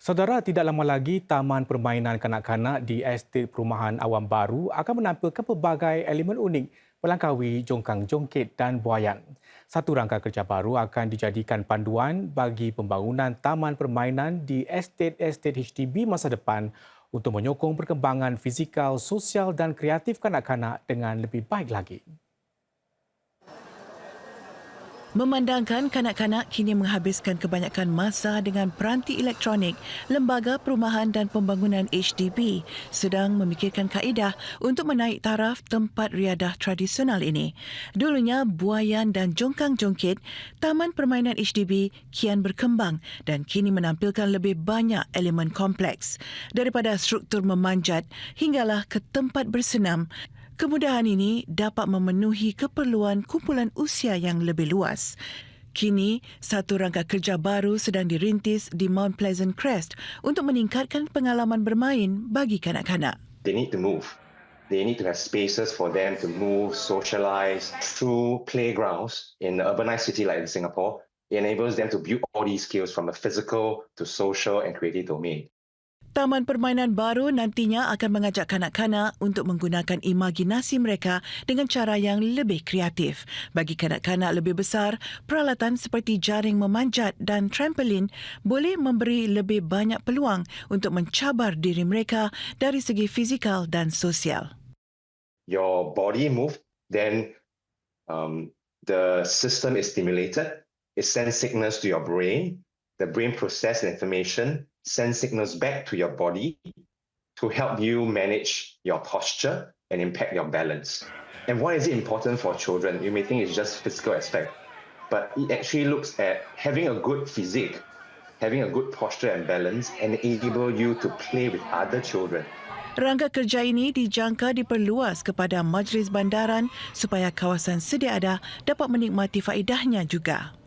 Saudara, tidak lama lagi Taman Permainan Kanak-Kanak di Estet Perumahan Awam Baru akan menampilkan pelbagai elemen unik melangkaui jongkang jongkit dan buayan. Satu rangka kerja baru akan dijadikan panduan bagi pembangunan taman permainan di estet-estet HDB masa depan untuk menyokong perkembangan fizikal, sosial dan kreatif kanak-kanak dengan lebih baik lagi. Memandangkan kanak-kanak kini menghabiskan kebanyakan masa dengan peranti elektronik, Lembaga Perumahan dan Pembangunan HDB sedang memikirkan kaedah untuk menaik taraf tempat riadah tradisional ini. Dulunya buayan dan jongkang-jongkit, Taman Permainan HDB kian berkembang dan kini menampilkan lebih banyak elemen kompleks. Daripada struktur memanjat hinggalah ke tempat bersenam, Kemudahan ini dapat memenuhi keperluan kumpulan usia yang lebih luas. Kini, satu rangka kerja baru sedang dirintis di Mount Pleasant Crest untuk meningkatkan pengalaman bermain bagi kanak-kanak. They need to move. They need to have spaces for them to move, socialize through playgrounds in an urbanized city like Singapore. It enables them to build all these skills from the physical to social and creative domain. Taman permainan baru nantinya akan mengajak kanak-kanak untuk menggunakan imajinasi mereka dengan cara yang lebih kreatif. Bagi kanak-kanak lebih besar, peralatan seperti jaring memanjat dan trampolin boleh memberi lebih banyak peluang untuk mencabar diri mereka dari segi fizikal dan sosial. Your body move, then um, the system is stimulated. It sends signals to your brain. The brain processes information send signals back to your body to help you manage your posture and impact your balance. And why is it important for children? You may think it's just physical aspect, but it actually looks at having a good physique, having a good posture and balance, and enable you to play with other children. Rangka kerja ini dijangka diperluas kepada majlis bandaran supaya kawasan sedia ada dapat menikmati faedahnya juga.